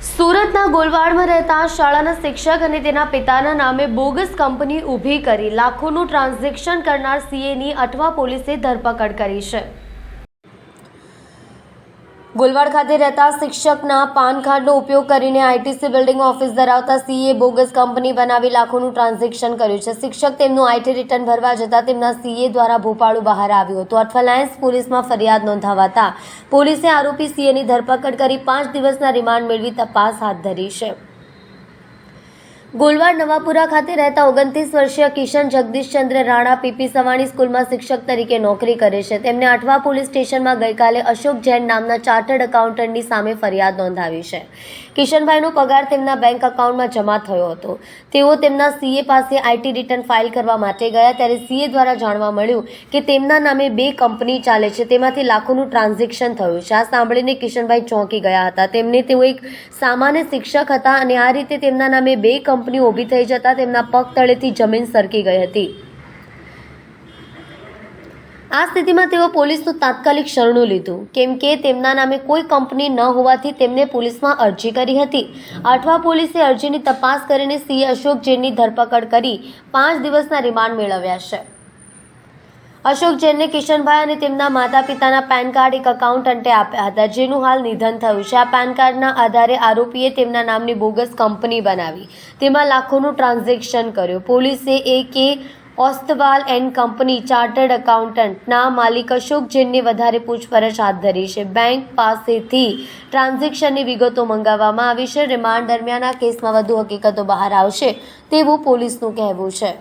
સુરતના ગોલવાડમાં રહેતા શાળાના શિક્ષક અને તેના પિતાના નામે બોગસ કંપની ઊભી કરી લાખોનું ટ્રાન્ઝેક્શન કરનાર સીએની અઠવા પોલીસે ધરપકડ કરી છે. ગોલવાડ ખાતે રહેતા શિક્ષકના પાન કાર્ડનો ઉપયોગ કરીને આઈટીસી બિલ્ડિંગ ઓફિસ ધરાવતા સીએ બોગસ કંપની બનાવી લાખોનું ટ્રાન્ઝેક્શન કર્યું છે. શિક્ષક તેમનું આઈટી રિટર્ન ભરવા જતાં તેમના સીએ દ્વારા ભોપાળું બહાર આવ્યું હતું. અઠવાલાયન્સ પોલીસમાં ફરિયાદ નોંધાવાતા પોલીસે આરોપી સીએની ધરપકડ કરી પાંચ દિવસના રિમાન્ડ મેળવી તપાસ હાથ ધરી છે. ગોલવાડ નવાપુરા ખાતે રહેતા ઓગણત્રીસ વર્ષીય કિશન જગદીશચંદ્ર રાણા પીપી સવાણી સ્કૂલમાં શિક્ષક તરીકે નોકરી કરે છે. તેમને અઠવા પોલીસ સ્ટેશનમાં ગઈકાલે અશોક જૈન નામના ચાર્ટર્ડ એકાઉન્ટન્ટની સામે ફરિયાદ નોંધાવી છે. કિશનભાઈનો પગાર તેમના બેંક એકાઉન્ટમાં જમા થયો હતો. તેઓ તેમના સીએ પાસે આઈટી રિટર્ન ફાઇલ કરવા માટે ગયા ત્યારે સીએ દ્વારા જાણવા મળ્યું કે તેમના નામે બે કંપની ચાલે છે. તેમાંથી લાખોનું ટ્રાન્ઝેક્શન થયું છે. આ સાંભળીને કિશનભાઈ ચોંકી ગયા હતા. તેમને તેઓ એક સામાન્ય શિક્ષક હતા અને આ રીતે તેમના નામે બે કંપની ઊભી થઈ જતા તેમના પગ તળેથી જમીન સરકી ગઈ હતી. આ સ્થિતિમાં તેઓ પોલીસનું તાત્કાલિક શરણું લીધું, કેમ કે તેમના નામે કોઈ કંપની ન હોવાથી તેમને પોલીસમાં અરજી કરી હતી. અઠવા પોલીસે અરજીની તપાસ કરીને સીએ અશોક જૈનની ધરપકડ કરી પાંચ દિવસના રિમાન્ડ મેળવ્યા છે. અશોક જૈનને કિશનભાઈ અને તેમના માતા પિતાના પેન કાર્ડ એક એકાઉન્ટન્ટે આપ્યા હતા, જેનું હાલ નિધન થયું છે. આ પેન કાર્ડના આધારે આરોપીએ તેમના નામની બોગસ કંપની બનાવી. તેમાં લાખોનું ટ્રાન્ઝેક્શન કર્યું. પોલીસે A K Ostwal and company chartered એકાઉન્ટન્ટના માલિક અશોક જૈનની વધારે પૂછપરછ હાથ ધરી છે. બેંક પાસેથી ટ્રાન્ઝેક્શનની વિગતો મંગાવવામાં આવી છે. રિમાન્ડ દરમિયાન આ કેસમાં વધુ હકીકતો બહાર આવશે તેવું પોલીસનું કહેવું છે.